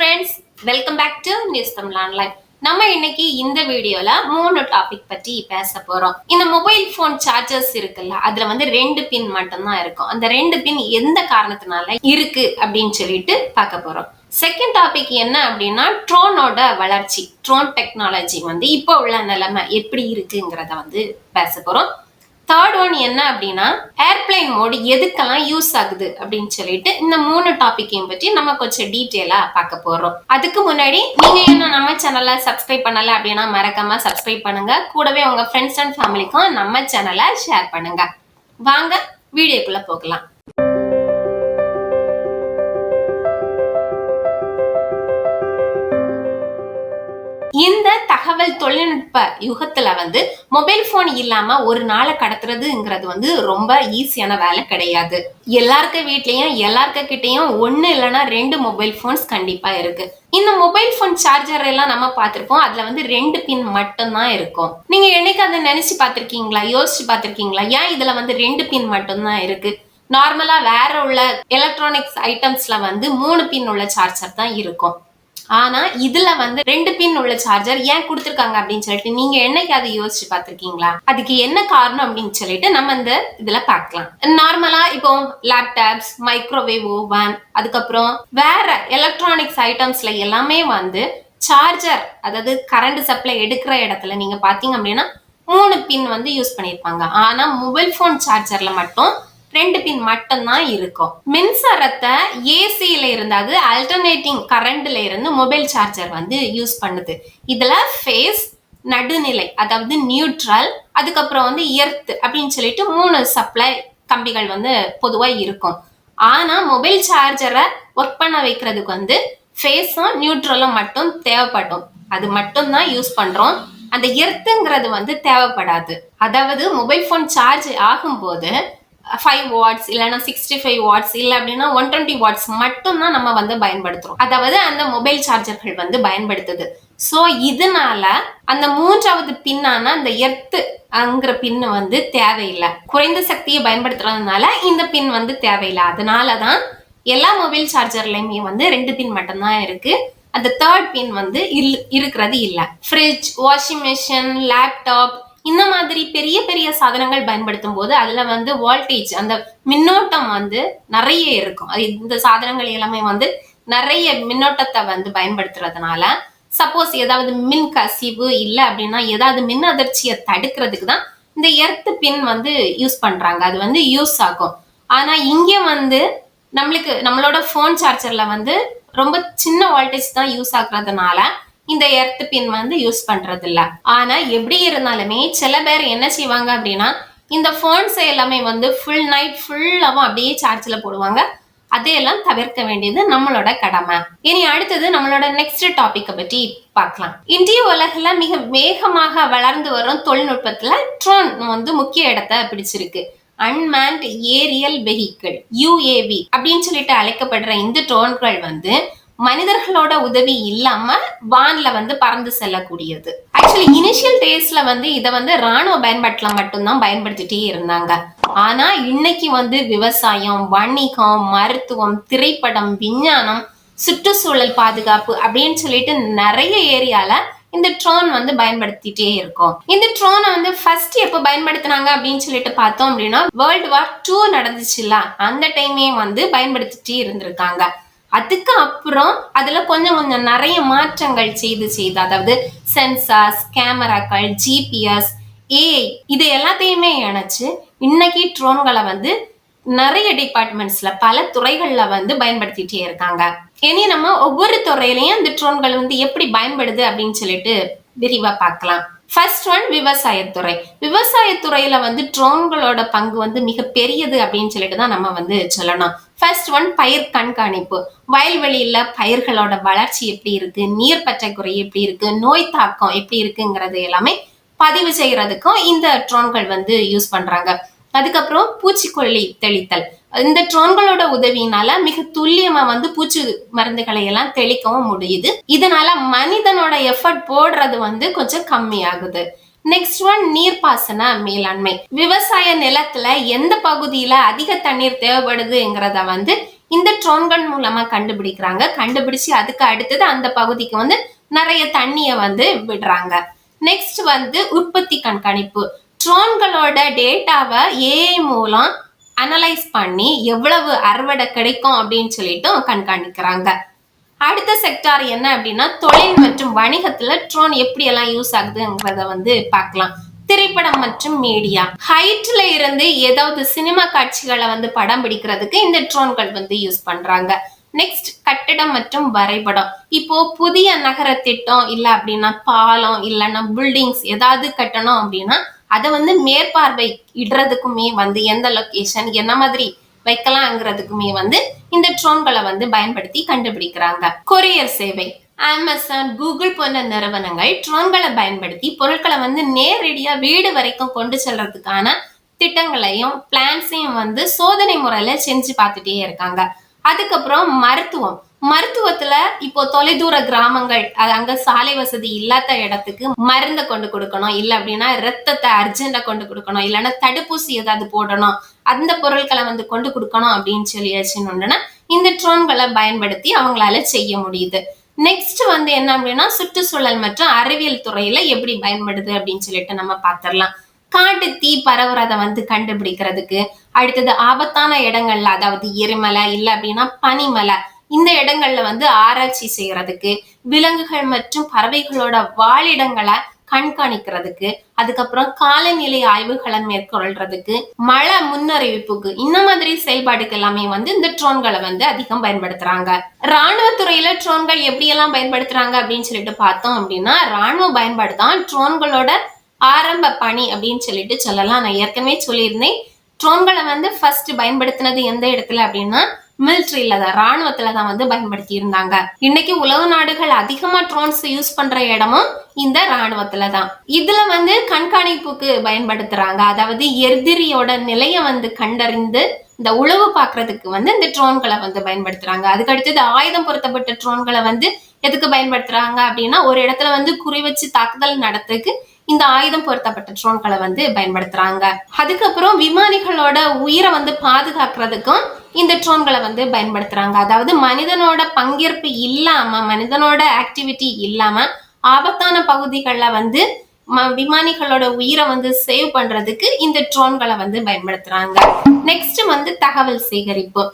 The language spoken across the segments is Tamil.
Friends welcome back to news Tamil online நம்ம இன்னைக்கு இந்த வீடியோல மூணு டாபிக் பத்தி பேச போறோம். இந்த மொபைல் போன் சார்ஜர்ஸ் இருக்குல்ல அதுல வந்து ரெண்டு பின் மட்டும்தான் இருக்கும். அந்த ரெண்டு பின் எந்த காரணத்தினால இருக்கு அப்படின்னு சொல்லிட்டு பார்க்க போறோம். செகண்ட் டாபிக் என்ன அப்படின்னா ட்ரோனோட வளர்ச்சி ட்ரோன் டெக்னாலஜி வந்து இப்போ உள்ள நிலைமை எப்படி இருக்குங்கிறத வந்து பேச போறோம். தேர்ட் ஒன் என்ன அப்படின்னா ஏர்பிளைன் மோடு எதுக்கெல்லாம் யூஸ் ஆகுது அப்படின்னு சொல்லிட்டு இந்த மூணு டாபிக்கையும் பற்றி நம்ம கொஞ்சம் டீட்டெயிலாக பார்க்க போகிறோம் அதுக்கு முன்னாடி நீங்கள் இன்னும் நம்ம சேனலை சப்ஸ்கிரைப் பண்ணலை அப்படின்னா மறக்காம சப்ஸ்கிரைப் பண்ணுங்க. கூடவே உங்கள் ஃப்ரெண்ட்ஸ் அண்ட் ஃபேமிலிக்கும் நம்ம சேனலை ஷேர் பண்ணுங்க. வாங்க வீடியோக்குள்ளே போகலாம். தகவல் தொழில்நுட்ப யுகத்துல வந்து மொபைல் போன் இல்லாம ஒரு நாளை கடத்துறதுங்கிறது வந்து ரொம்ப ஈஸியான வேலை கிடையாது. எல்லாருக்க வீட்லயும் எல்லாருக்க கிட்டயும் ஒண்ணு இல்லைன்னா ரெண்டு மொபைல் போன்ஸ் கண்டிப்பா இருக்கு. இந்த மொபைல் போன் சார்ஜர் எல்லாம் நம்ம பார்த்திருப்போம். அதுல வந்து ரெண்டு பின் மட்டும்தான் இருக்கும். நீங்க என்னைக்கு அதை நினைச்சு பார்த்திருக்கீங்களா? யோசிச்சு பார்த்திருக்கீங்களா? ஏன் இதுல வந்து ரெண்டு பின் மட்டும்தான் இருக்கு? நார்மலா வேற உள்ள எலக்ட்ரானிக்ஸ் ஐட்டம்ஸ்ல வந்து மூணு பின் உள்ள சார்ஜர் தான் இருக்கும். ஆனா இதுல வந்து ரெண்டு பின் உள்ள சார்ஜர் ஏன் கொடுத்துருக்காங்க அப்படின்னு சொல்லிட்டு நீங்க என்னைக்கு அதை யோசிச்சு பாத்திருக்கீங்களா அதுக்கு என்ன காரணம் அப்படின்னு சொல்லிட்டு நம்ம இந்த இதுல பார்க்கலாம். நார்மலா இப்போ லேப்டாப்ஸ் மைக்ரோவேவ் ஓவன் அதுக்கப்புறம் வேற எலக்ட்ரானிக்ஸ் ஐட்டம்ஸ்ல எல்லாமே வந்து சார்ஜர் அதாவது கரண்ட் சப்ளை எடுக்கிற இடத்துல நீங்க பாத்தீங்க அப்படின்னா மூணு பின் வந்து யூஸ் பண்ணியிருப்பாங்க. ஆனா மொபைல் போன் சார்ஜர்ல மட்டும் ரெண்டு பின் மட்டும்தான் இருக்கும். மின்சாரத்தை ஏசியில இருந்து அது அல்டர்னேட்டிங் கரண்ட்ல இருந்து மொபைல் சார்ஜர் வந்து யூஸ் பண்ணுது. இதுல ஃபேஸ் நடுநிலை அதாவது நியூட்ரல் அதுக்கப்புறம் வந்து எர்த் அப்படின்னு சொல்லிட்டு மூணு சப்ளை கம்பிகள் வந்து பொதுவா இருக்கும். ஆனா மொபைல் சார்ஜரை ஒர்க் பண்ண வைக்கிறதுக்கு வந்து ஃபேஸும் நியூட்ரலும் மட்டும் தேவைப்படும். அது மட்டும் தான் யூஸ் பண்றோம். அந்த எர்த்துங்கிறது வந்து தேவைப்படாது. அதாவது மொபைல் ஃபோன் சார்ஜ் ஆகும்போது ஃபைவ் வாட்ஸ் இல்லைன்னா சிக்ஸ்டி ஃபைவ் வாட்ஸ் இல்லை அப்படின்னா ஒன் டுவெண்ட்டி வாட்ஸ் மட்டும்தான் நம்ம வந்து பயன்படுத்துகிறோம் அதாவது அந்த மொபைல் சார்ஜர்கள் வந்து பயன்படுத்துது. ஸோ இதனால அந்த மூன்றாவது பின்னான அந்த எர்த்து அங்கிற பின் வந்து தேவையில்லை. குறைந்த சக்தியை பயன்படுத்துறதுனால இந்த பின் வந்து தேவையில்லை. அதனால தான் எல்லா மொபைல் சார்ஜர்லையுமே வந்து ரெண்டு பின் மட்டும்தான் இருக்கு. அந்த தேர்ட் பின் வந்து இல் இருக்கிறது இல்லை. ஃப்ரிட்ஜ் வாஷிங் மிஷின் லேப்டாப் இந்த மாதிரி பெரிய பெரிய சாதனங்கள் பயன்படுத்தும் போது அதுல வந்து வோல்டேஜ் அந்த மின்னோட்டம் வந்து நிறைய இருக்கும். அது இந்த சாதனங்கள் எல்லாமே வந்து நிறைய மின்னோட்டத்தை வந்து பயன்படுத்துறதுனால சப்போஸ் ஏதாவது மின் கசிவு இல்லை அப்படின்னா ஏதாவது மின் அதிர்ச்சியை தடுக்கிறதுக்கு தான் இந்த எர்த்து பின் வந்து யூஸ் பண்றாங்க. அது வந்து யூஸ் ஆகும். ஆனா இங்க வந்து நம்மளுக்கு நம்மளோட ஃபோன் சார்ஜர்ல வந்து ரொம்ப சின்ன வோல்டேஜ் தான் யூஸ் ஆகுறதுனால இந்த எர்த் பின் வந்து யூஸ் பண்றது இல்ல ஆனா எப்படி இருந்தாலுமே சில பேர் என்ன செய்வாங்க அப்படின்னா இந்த ஃபோன்ஸ் எல்லாமே வந்து ஃபுல் நைட் ஃபுல்லாவும் அப்படியே சார்ஜ்ல போடுவாங்க. அதையெல்லாம் தவிர்க்க வேண்டியது நம்மளோட கடமை. இனி அடுத்தது நம்மளோட நெக்ஸ்ட் டாபிக்கை பற்றி பார்க்கலாம். இந்திய உலகில் மிக வேகமாக வளர்ந்து வரும் தொழில்நுட்பத்தில் ட்ரோன் வந்து முக்கிய இடத்தை பிடிச்சிருக்கு. அன்மேண்ட் ஏரியல் வெஹிக்கிள் யூஏவி அப்படின்னு சொல்லிட்டு அழைக்கப்படுற இந்த ட்ரோன்கள் வந்து மனிதர்களோட உதவி இல்லாம வான்ல வந்து பறந்து செல்லக்கூடியது. ஆக்சுவலி இனிஷியல் டேஸ்ல வந்து இதை வந்து ராணுவ பயன்பாட்டில் மட்டும்தான் பயன்படுத்திட்டே இருந்தாங்க. ஆனா இன்னைக்கு வந்து விவசாயம் வணிகம் மருத்துவம் திரைப்படம் விஞ்ஞானம் சுற்றுச்சூழல் பாதுகாப்பு அப்படின்னு சொல்லிட்டு நிறைய ஏரியால இந்த ட்ரோன் வந்து பயன்படுத்திட்டே இருக்கும். இந்த ட்ரோனை வந்து ஃபர்ஸ்ட் எப்போ பயன்படுத்தினாங்க அப்படின்னு சொல்லிட்டு பார்த்தோம் அப்படின்னா வேர்ல்டு வார் டூ நடந்துச்சுல்ல? அந்த டைமே வந்து பயன்படுத்திட்டே இருந்திருக்காங்க. அதுக்கு அப்புறம் அதுல கொஞ்சம் கொஞ்சம் நிறைய மாற்றங்கள் செய்து செய்து அதாவது சென்சார்ஸ் கேமராக்கள் ஜிபிஎஸ் ஏஐ இது எல்லாத்தையுமே இணைச்சு இன்னைக்கு ட்ரோன்களை வந்து நிறைய டிபார்ட்மெண்ட்ஸ்ல பல துறைகள்ல வந்து பயன்படுத்திட்டே இருக்காங்க. இனி நம்ம ஒவ்வொரு துறையிலையும் இந்த ட்ரோன்கள் வந்து எப்படி பயன்படுது அப்படின்னு சொல்லிட்டு விரிவா பார்க்கலாம். ஃபர்ஸ்ட் ஒன் விவசாயத்துறை. விவசாயத்துறையில வந்து ட்ரோன்களோட பங்கு வந்து மிக பெரியது அப்படின்னு சொல்லிட்டு தான் நம்ம வந்து சொல்லணும். ஃபர்ஸ்ட் ஒன் பயிர் கண்காணிப்பு. வயல்வெளியில பயிர்களோட வளர்ச்சி எப்படி இருக்கு? நீர் பற்றாக்குறை எப்படி இருக்கு? நோய் தாக்கம் எப்படி இருக்குங்கிறது எல்லாமே பதிவு செய்யறதுக்கும் இந்த ட்ரோன்கள் வந்து யூஸ் பண்றாங்க. அதுக்கப்புறம் பூச்சிக்கொல்லி தெளித்தல். இந்த ட்ரோன்களோட உதவியினால மிக துல்லியமா வந்து பூச்சி மருந்துகளை எல்லாம் தெளிக்கவும் முடியுது. இதனால மனிதனோட எஃபர்ட் போடுறது வந்து கொஞ்சம் கம்மியாகுது. நெக்ஸ்ட் ஒன் நீர்ப்பாசன மேலாண்மை. விவசாய நிலத்துல எந்த பகுதியில அதிக தண்ணீர் தேவைப்படுதுங்கிறத வந்து இந்த ட்ரோன்கள் மூலமா கண்டுபிடிக்கிறாங்க. கண்டுபிடிச்சு அதுக்கு அடுத்தது அந்த பகுதிக்கு வந்து நிறைய தண்ணிய வந்து விடுறாங்க. நெக்ஸ்ட் வந்து உற்பத்தி கண்காணிப்பு. ட்ரோன்களோட டேட்டாவை ஏஐ மூலம் அனலைஸ் பண்ணி எவ்வளவு அறுவடை கிடைக்கும் அப்படின்னு சொல்லிட்டு கண்காணிக்கிறாங்க. அடுத்த செக்டார் என்ன அப்படின்னா தொழில் மற்றும் வணிகத்துல ட்ரோன் எப்படி எல்லாம் யூஸ் ஆகுதுங்கிறத வந்து பார்க்கலாம். திரைப்படம் மற்றும் மீடியா ஹைட்ல இருந்து ஏதாவது சினிமா காட்சிகளை வந்து படம் பிடிக்கிறதுக்கு இந்த ட்ரோன்கள் வந்து யூஸ் பண்றாங்க. நெக்ஸ்ட் கட்டிடம் மற்றும் வரைபடம். இப்போ புதிய நகர திட்டம் இல்லை அப்படின்னா பாலம் இல்லைன்னா பில்டிங்ஸ் ஏதாவது கட்டணும் அப்படின்னா அதை வந்து மேற்பார்வை இடுறதுக்குமே வந்து எந்த லொக்கேஷன் என்ன மாதிரி வைக்கலாங்கிறதுக்குமே வந்து இந்த ட்ரோன்களை வந்து பயன்படுத்தி கண்டுபிடிக்கிறாங்க. கொரியர் சேவை அமேசான் கூகுள் போன்ற நிறுவனங்கள் ட்ரோன்களை பயன்படுத்தி பொருட்களை வந்து நேரடியா வீடு வரைக்கும் கொண்டு செல்றதுக்கான திட்டங்களையும் பிளான்ஸையும் வந்து சோதனை முறையில செஞ்சு பார்த்துட்டே இருக்காங்க. அதுக்கப்புறம் மருத்துவம் மருத்துவத்துல இப்போ தொலைதூர கிராமங்கள் அது அங்க சாலை வசதி இல்லாத இடத்துக்கு மருந்தை கொண்டு கொடுக்கணும். இல்ல அப்படின்னா ரத்தத்தை அர்ஜென்டா கொண்டு கொடுக்கணும். இல்லைன்னா தடுப்பூசி ஏதாவது போடணும். அந்த பொருட்களை வந்து கொண்டு கொடுக்கணும் அப்படின்னு சொல்லியாச்சுன்னு இந்த ட்ரோன்களை பயன்படுத்தி அவங்களால செய்ய முடியுது. நெக்ஸ்ட் வந்து என்ன அப்படின்னா சுற்றுச்சூழல் மற்றும் அறிவியல் துறையில எப்படி பயன்படுது அப்படின்னு சொல்லிட்டு நம்ம பார்த்துடலாம். காட்டு தீ பரவுறத வந்து கண்டுபிடிக்கிறதுக்கு அடுத்தது ஆபத்தான இடங்கள்ல அதாவது எரிமலை இல்ல அப்படின்னா பனிமலை இந்த இடங்கள்ல வந்து ஆராய்ச்சி செய்யறதுக்கு விலங்குகள் மற்றும் பறவைகளோட வாழிடங்களை கண்காணிக்கிறதுக்கு அதுக்கப்புறம் காலநிலை ஆய்வுகளை மேற்கொள்றதுக்கு மழை முன்னறிவிப்புக்கு இந்த மாதிரி செயல்பாடுக்கு எல்லாமே வந்து இந்த ட்ரோன்களை வந்து அதிகம் பயன்படுத்துறாங்க. ராணுவத்துறையில ட்ரோன்கள் எப்படி எல்லாம் பயன்படுத்துறாங்க அப்படின்னு சொல்லிட்டு பார்த்தோம் அப்படின்னா ராணுவ பயன்பாடு தான் ட்ரோன்களோட ஆரம்ப பணி அப்படின்னு சொல்லிட்டு சொல்லலாம். நான் ஏற்கனவே சொல்லியிருந்தேன். ட்ரோன்களை வந்து ஃபர்ஸ்ட் பயன்படுத்தினது எந்த இடத்துல அப்படின்னா மிலிட்ரியில தான் ராணுவத்துல தான் வந்து பயன்படுத்தி இருந்தாங்க. இன்னைக்கு உலக நாடுகள் அதிகமா ட்ரோன்ஸ் யூஸ் பண்ற இடமும் இந்த ராணுவத்துல தான். இதுல வந்து கண்காணிப்புக்கு பயன்படுத்துறாங்க. அதாவது எதிரியோட நிலைய வந்து கண்டறிந்து இந்த உளவு பார்க்கறதுக்கு வந்து இந்த ட்ரோன்களை வந்து பயன்படுத்துறாங்க. அதுக்கு அடுத்தது ஆயுதம் பொருத்தப்பட்ட ட்ரோன்களை வந்து எதுக்கு பயன்படுத்துறாங்க அப்படின்னா ஒரு இடத்துல வந்து குறி வச்சு தாக்குதல் நடத்துக்கு இந்த ஆயுதம் பொருத்தப்பட்ட ட்ரோன்களை வந்து பயன்படுத்துறாங்க. அதுக்கப்புறம் விமானிகளோட உயிரை வந்து பாதுகாக்கிறதுக்கும் இந்த ட்ரோன்களை வந்து பயன்படுத்துறாங்க. அதாவது மனிதனோட பங்கேற்பு இல்லாம மனிதனோட ஆக்டிவிட்டி இல்லாம ஆபத்தான பகுதிகளில் வந்து விமானிகளோட உயிரை வந்து சேவ் பண்றதுக்கு இந்த ட்ரோன்களை வந்து பயன்படுத்துறாங்க. நெக்ஸ்ட் வந்து தகவல் சேகரிப்பு.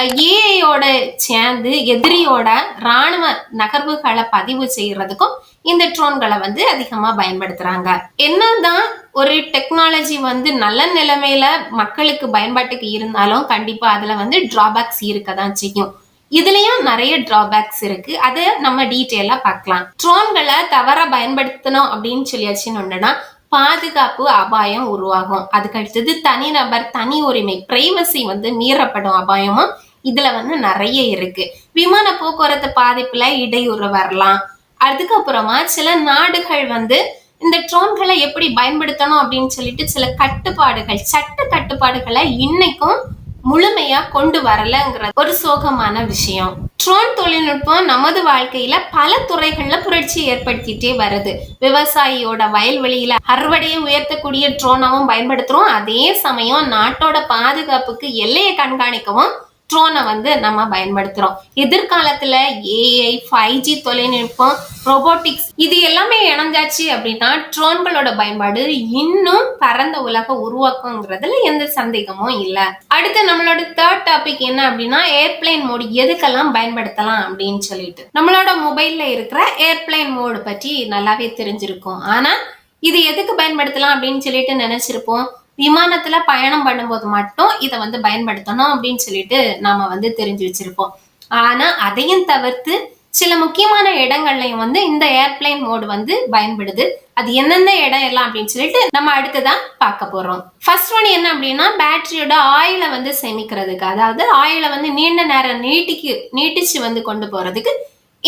ஏஐயோட சேர்ந்து எதிரியோட ராணுவ நகர்வுகளை பதிவு செய்யறதுக்கும் இந்த ட்ரோன்களை வந்து அதிகமா பயன்படுத்துறாங்க. என்னதான் ஒரு டெக்னாலஜி வந்து நல்ல நிலைமையில மக்களுக்கு பயன்பாட்டுக்கு இருந்தாலும் கண்டிப்பா அதுல வந்து டிராபேக்ஸ் இருக்க தான் செய்யும். இதுலயும் நிறைய டிராபேக்ஸ் இருக்கு. அதை நம்ம டீட்டெயிலா பார்க்கலாம். ட்ரோன்களை தவற பயன்படுத்தணும் அப்படின்னு சொல்லியாச்சுன்னு பாதுகாப்பு அபாயம் உருவாகும். அதுக்கு அடுத்தது தனிநபர் தனி உரிமை பிரைவசி வந்து மீறப்படும் அபாயமும் இதுல வந்து நிறைய இருக்கு. விமான போக்குவரத்து பாதிப்புல இடையூறு வரலாம். அதுக்கப்புறமா சில நாடுகள் வந்து இந்த ட்ரோன்களை எப்படி பயன்படுத்தணும் அப்படின்னு சொல்லிட்டு சில கட்டுப்பாடுகள் சட்ட கட்டுப்பாடுகளை இன்னைக்கும் முழுமையா கொண்டு வரலங்கிறது ஒரு சோகமான விஷயம். ட்ரோன் தொழில்நுட்பம் நமது வாழ்க்கையில பல துறைகள்ல புரட்சி ஏற்படுத்திட்டே வருது. விவசாயியோட வயல்வெளியில அறுவடையை உயர்த்தக்கூடிய ட்ரோனாவும் பயன்படுத்துறோம். அதே சமயம் நாட்டோட பாதுகாப்புக்கு எல்லையை கண்காணிக்கவும் ட்ரோனை வந்து நம்ம பயன்படுத்துறோம். எதிர்காலத்துல ஏஐ ஃபைவ் ஜி தொழில்நுட்பம் ரோபோட்டிக்ஸ் இது எல்லாமே இணைஞ்சாச்சு அப்படின்னா ட்ரோன்களோட பயன்பாடு இன்னும் பரந்த உலக உருவாக்குங்கிறதுல எந்த சந்தேகமும் இல்லை. அடுத்து நம்மளோட தேர்ட் டாபிக் என்ன அப்படின்னா ஏர்பிளைன் மோடு எதுக்கெல்லாம் பயன்படுத்தலாம் அப்படின்னு சொல்லிட்டு. நம்மளோட மொபைல்ல இருக்கிற ஏர்பிளைன் மோடு பற்றி நல்லாவே தெரிஞ்சிருக்கும். ஆனா இது எதுக்கு பயன்படுத்தலாம் அப்படின்னு சொல்லிட்டு நினைச்சிருப்போம். விமானத்துல பயணம் பண்ணும்போது மட்டும் இதை வந்து பயன்படுத்தணும் அப்படின்னு சொல்லிட்டு நாம வந்து தெரிஞ்சு வச்சிருப்போம். ஆனா அதையும் தவிர்த்து சில முக்கியமான இடங்கள்லயும் வந்து இந்த ஏர்பிளைன் மோடு வந்து பயன்படுது. அது எந்தெந்த இடம் எல்லாம் அப்படின்னு சொல்லிட்டு நம்ம அடுத்ததான் பார்க்க போறோம். ஃபர்ஸ்ட் ஒன் என்ன அப்படின்னா பேட்டரியோட ஆயிலை வந்து சேமிக்கிறதுக்கு. அதாவது ஆயிலை வந்து நீண்ட நேரம் நீட்டிக்கு நீட்டிச்சு வந்து கொண்டு போறதுக்கு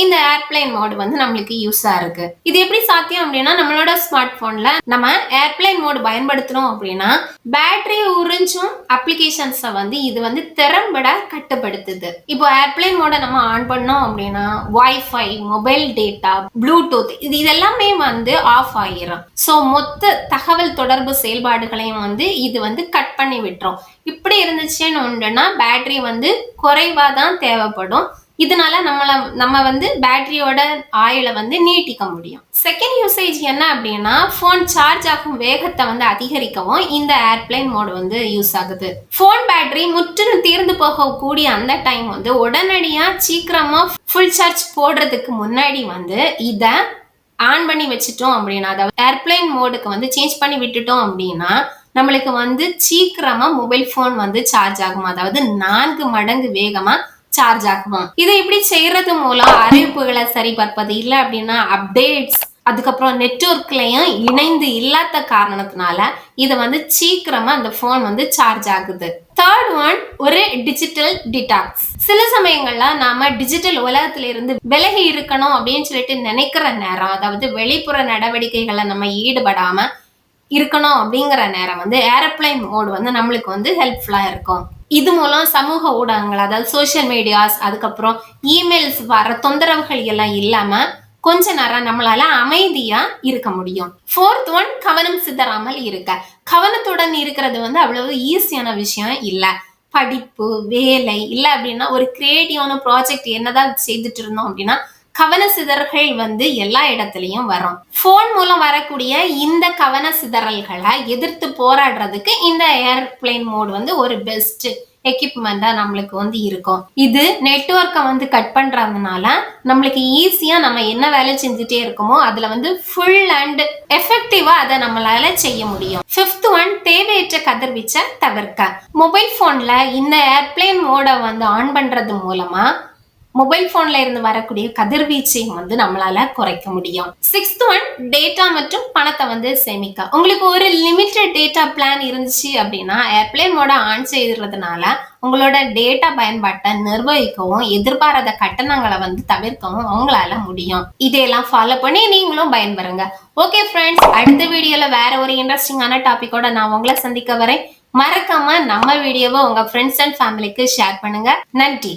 இந்த ஏர்பிளைன் மோடு வந்து நம்மளுக்கு யூஸா இருக்கு. இது எப்படி சாத்தியம் அப்படின்னா நம்மளோட ஸ்மார்ட் போன்ல நம்ம ஏர்பிளைன் மோடு பயன்படுத்துறோம் அப்படின்னா பேட்டரி உறிஞ்சும் அப்ளிகேஷன்ஸை வந்து இது வந்து திறம்பட கட்டுப்படுத்துது. இப்போ ஏர்பிளைன் மோட நம்ம ஆன் பண்ணோம் அப்படின்னா வைஃபை மொபைல் டேட்டா ப்ளூடூத் இது இதெல்லாமே வந்து ஆஃப் ஆகிரும் ஸோ மொத்த தகவல் தொடர்பு செயல்பாடுகளையும் வந்து இது வந்து கட் பண்ணி விட்டுரும். இப்படி இருந்துச்சுன்னு ஒன்றுனா பேட்டரி வந்து குறைவாக தான் தேவைப்படும். இதனால நம்மள நம்ம வந்து பேட்டரியோட ஆயுளை வந்து நீட்டிக்க முடியும். செகண்ட் யூசேஜ் என்ன அப்படின்னா ஃபோன் சார்ஜ் ஆகும் வேகத்தை வந்து அதிகரிக்கவும் இந்த ஏர்பிளைன் மோடு வந்து யூஸ் ஆகுது. ஃபோன் பேட்டரி முற்றிலும் தீர்ந்து போகக்கூடிய அந்த டைம் வந்து உடனடியாக சீக்கிரமாக ஃபுல் சார்ஜ் போடுறதுக்கு முன்னாடி வந்து இதை ஆன் பண்ணி வச்சுட்டோம் அப்படின்னா அதாவது ஏர்பிளைன் மோடுக்கு வந்து சேஞ்ச் பண்ணி விட்டுட்டோம் அப்படின்னா நம்மளுக்கு வந்து சீக்கிரமாக மொபைல் ஃபோன் வந்து சார்ஜ் ஆகும். அதாவது நான்கு மடங்கு வேகமாக சார்ஜ் ஆகுமா? இதை இப்படி செய்யறது மூலம் அறிவிப்புகளை சரிபார்ப்பது இல்லை அப்படின்னா அப்டேட்ஸ் அதுக்கப்புறம் நெட்ஒர்க்லையும் இணைந்து இல்லாத காரணத்தினால இது வந்து சீக்கிரமா அந்த ஃபோன் வந்து சார்ஜ் ஆகுது. தேர்ட் ஒன் ஒரு டிஜிட்டல் டிடாக்ஸ் சில சமயங்கள்ல நாம டிஜிட்டல் உலகத்துல இருந்து விலகி இருக்கணும் அப்படின்னு சொல்லிட்டு நினைக்கிற நேரம் அதாவது வெளிப்புற நடவடிக்கைகளை நம்ம ஈடுபடாம இருக்கணும் அப்படிங்கிற நேரம் வந்து ஏரோப்ளைன் மோடு வந்து நம்மளுக்கு வந்து ஹெல்ப்ஃபுல்லா இருக்கும். இது மூலம் சமூக ஊடகங்கள் அதாவது சோஷியல் மீடியாஸ் அதுக்கப்புறம் இமெயில்ஸ் வர தொந்தரவுகள் எல்லாம் இல்லாம கொஞ்ச நேரம் நம்மளால அமைதியா இருக்க முடியும். ஃபோர்த் ஒன் கவனம் சிதறாமல் இருக்க. கவனத்துடன் இருக்கிறது வந்து அவ்வளவு ஈஸியான விஷயம் இல்லை. படிப்பு வேலை இல்லை அப்படின்னா ஒரு கிரியேட்டிவான ப்ராஜெக்ட் என்னதான் செய்துட்டு இருந்தோம் அப்படின்னா கவன சிதறல்கள் வந்து எல்லா இடத்துலயும் வரும். போன் மூலம் வரக்கூடிய இந்த கவன சிதறல்களை எதிர்த்து போராடுறதுக்கு இந்த ஏர்பிளைன் மோட் வந்து ஒரு பெஸ்ட் எக்யூப்மெண்டா நம்மளுக்கு வந்து இருக்கும். இது நெட்ஒர்க்கை வந்து கட் பண்றதுனால நம்மளுக்கு ஈஸியா நம்ம என்ன வேலை செஞ்சுட்டே இருக்கோமோ அதுல வந்து ஃபுல் அண்ட் எஃபெக்டிவா அதை நம்மளால செய்ய முடியும். ஃபிஃப்த் ஒன் தேவையற்ற கதிர்வீச்சை தவிர்க்க. மொபைல் போன்ல இந்த ஏர்பிளைன் மோடை வந்து ஆன் பண்றது மூலமா மொபைல் போன்ல இருந்து வரக்கூடிய கதிர்வீச்சையும் வந்து நம்மளால குறைக்க முடியும். சிக்ஸ்த் ஒன் டேட்டா மற்றும் பணத்தை வந்து சேமிக்க. உங்களுக்கு ஒரு லிமிட்டட் டேட்டா பிளான் இருந்துச்சு அப்படின்னா ஏர்பிளைன் மோட ஆன் செய்யறதுனால உங்களோட டேட்டா பயன்பாட்டை நிர்வகிக்கவும் எதிர்பாராத கட்டணங்களை வந்து தவிர்க்கவும் அவங்களால முடியும். இதையெல்லாம் ஃபாலோ பண்ணி நீங்களும் பயன்பெறுங்க. ஓகே ஃப்ரெண்ட்ஸ் அடுத்த வீடியோல வேற ஒரு இன்ட்ரெஸ்டிங்கான டாபிக்கோட நான் உங்களை சந்திக்க வரேன். மறக்காம நம்ம வீடியோவை உங்க ஃப்ரெண்ட்ஸ் அண்ட் ஃபேமிலிக்கு ஷேர் பண்ணுங்க. நன்றி.